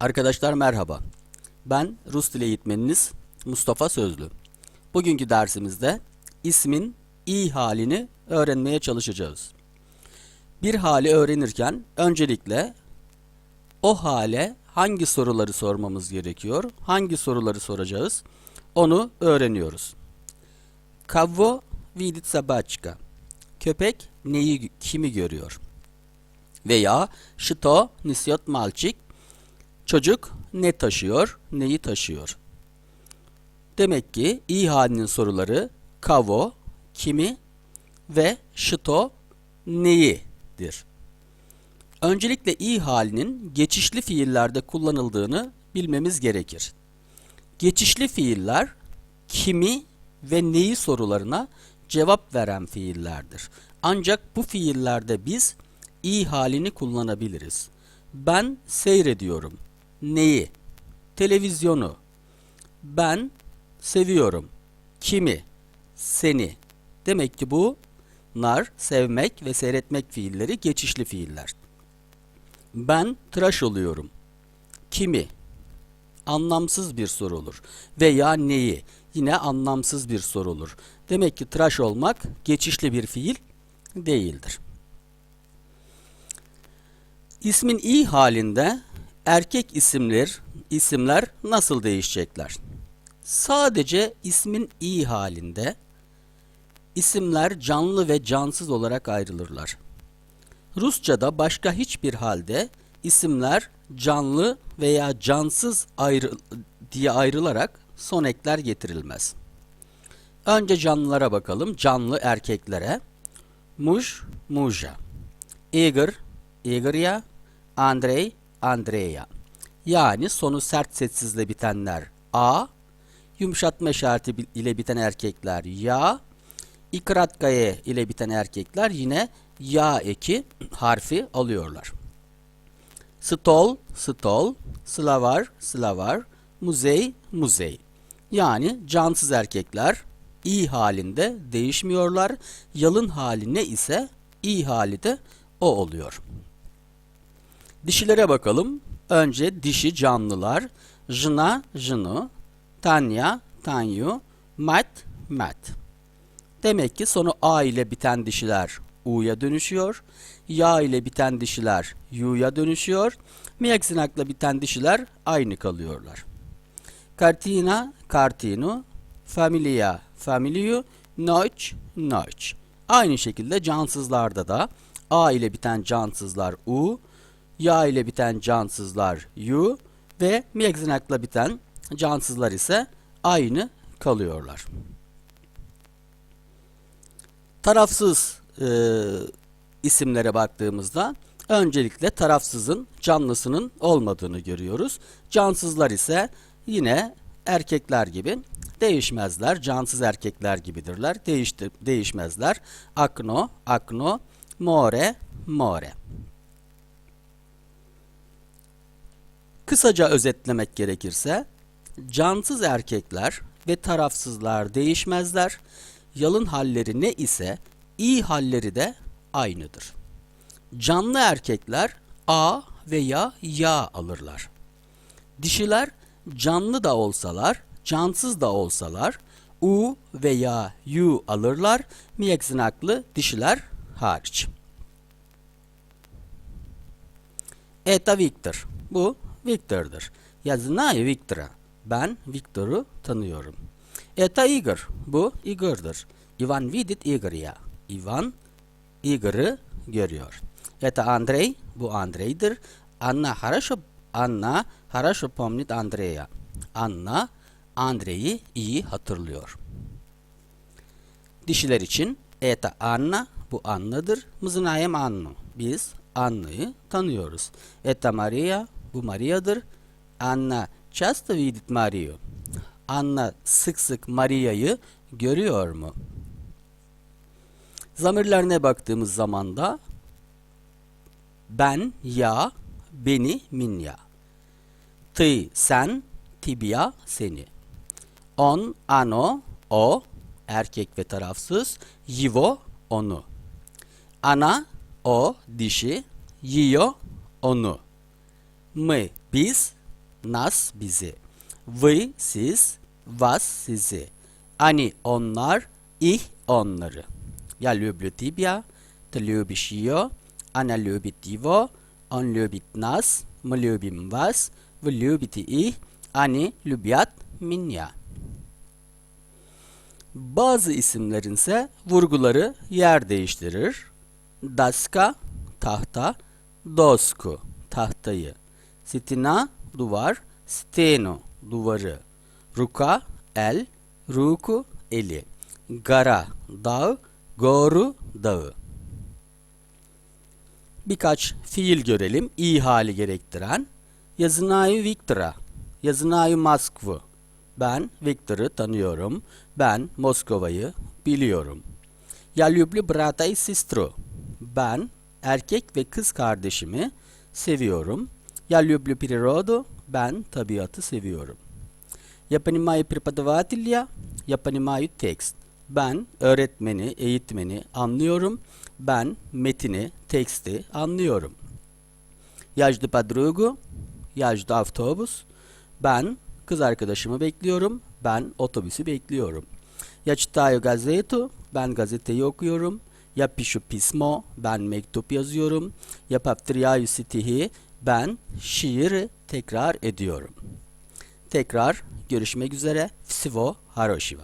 Arkadaşlar merhaba. Ben Rus dili eğitmeniniz Mustafa Sözlü. Bugünkü dersimizde ismin i halini öğrenmeye çalışacağız. Bir hali öğrenirken öncelikle o hale hangi soruları sormamız gerekiyor, hangi soruları soracağız onu öğreniyoruz. Kavo vidit sabachka. Köpek neyi, kimi görüyor? Veya şito nisyot malçik. Çocuk ne taşıyor, neyi taşıyor? Demek ki i halinin soruları kavo, kimi ve şito neyidir. Öncelikle i halinin geçişli fiillerde kullanıldığını bilmemiz gerekir. Geçişli fiiller kimi ve neyi sorularına cevap veren fiillerdir. Ancak bu fiillerde biz i halini kullanabiliriz. Ben seyrediyorum. Neyi? Televizyonu. Ben seviyorum. Kimi? Seni. Demek ki bu nar, sevmek ve seyretmek fiilleri geçişli fiiller. Ben tıraş oluyorum. Kimi? Anlamsız bir soru olur. Veya neyi? Yine anlamsız bir soru olur. Demek ki tıraş olmak geçişli bir fiil değildir. İsmin i halinde erkek isimler isimler nasıl değişecekler? Sadece ismin i halinde isimler canlı ve cansız olarak ayrılırlar. Rusçada başka hiçbir halde isimler canlı veya cansız ayrı, diye ayrılarak son ekler getirilmez. Önce canlılara bakalım. Canlı erkeklere. Muj, muja. Igor, Igorya. Andrei, Andreya. Yani sonu sert sessizle bitenler A, yumuşatma işareti ile biten erkekler ya, ikratgaye ile biten erkekler yine ya eki harfi alıyorlar. Stol, stol, slavar, slavar, muzey, muzey. Yani cansız erkekler i halinde değişmiyorlar. Yalın hali ne ise i hali de o oluyor. Dişilere bakalım. Önce dişi canlılar. Jına, jını, Tanya, Tanyu, Mat, Mat. Demek ki sonu A ile biten dişiler U'ya dönüşüyor. Ya ile biten dişiler Yu'ya dönüşüyor. Miyaksinakla biten dişiler aynı kalıyorlar. Kartina, Kartinu, Familia, Familiu, Noç, Noç. Aynı şekilde cansızlarda da A ile biten cansızlar U, Ya ile biten cansızlar Yu ve miyaksinakla biten cansızlar ise aynı kalıyorlar. Tarafsız e, isimlere baktığımızda öncelikle tarafsızın canlısının olmadığını görüyoruz. Cansızlar ise yine erkekler gibi değişmezler. Cansız erkekler gibidirler. Değişti, değişmezler. Akno, akno, more, more. Kısaca özetlemek gerekirse cansız erkekler ve tarafsızlar değişmezler. Yalın halleri ne ise iyi halleri de aynıdır. Canlı erkekler A veya ya alırlar. Dişiler canlı da olsalar, cansız da olsalar U veya U alırlar. Miyekzinaklı dişiler hariç. Eta Victor. Bu Victor'dır. Я знаю Victor'a. Ben Victor'u tanıyorum. Это Igor. Bu Igor'dur. Ivan vidit Igor'ya. Ivan Igor'ı görüyor. Это Andrei. Bu Andrei'dir. Anna хорошо Anna хорошо помнит Андрея. Anna Andrei'yi iyi hatırlıyor. Dişiler için это Anna bu Anna'dır. Мы знаем Annu. Biz Anna'yı tanıyoruz. Это Maria bu Maria'dır. Anna часто видит Maria'yı. Anna sık sık Maria'yı görüyor mu? Zamirlerine baktığımız zaman da ben, ya, beni, minya. Ty, sen, tibia, seni. On, ano, o, erkek ve tarafsız. Yivo, onu. Ana, o, dişi. Yiyor, onu. Мы, biz, nas bizi. Вы siz, вас sizi. Они onlar, их onları. Я люблю тебя, ты любишь ее, она любит его, он любит нас, мы любим вас, вы любите их, они любят меня. Bazı isimlerin ise vurguları yer değiştirir. Daska, tahta, dosku, tahtayı. Sitina duvar, steno duvarı. Ruka el, ruku eli. Gara dağ, goru dağı. Birkaç fiil görelim. İyi hali gerektiren. Yazınayu Viktor'a, Yazınayu Moskvu. Ben Viktor'ı tanıyorum. Ben Moskova'yı biliyorum. Ya Lüblü Brata и Sistru. Ben erkek ve kız kardeşimi seviyorum. Я люблю природу. Ben tabiatı seviyorum. Я понимаю преподавателя. Я понимаю текст. Ben öğretmeni, eğitmeni anlıyorum. Ben metini, teksti anlıyorum. Я жду подругу. Я жду автобус. Ben kız arkadaşımı bekliyorum. Ben otobüsü bekliyorum. Я читаю газету. Ben gazeteyi okuyorum. Я пишу письмо. Ben mektup yazıyorum. Я повторяю стихи. Ben şiiri tekrar ediyorum. Tekrar görüşmek üzere. Всего хорошего.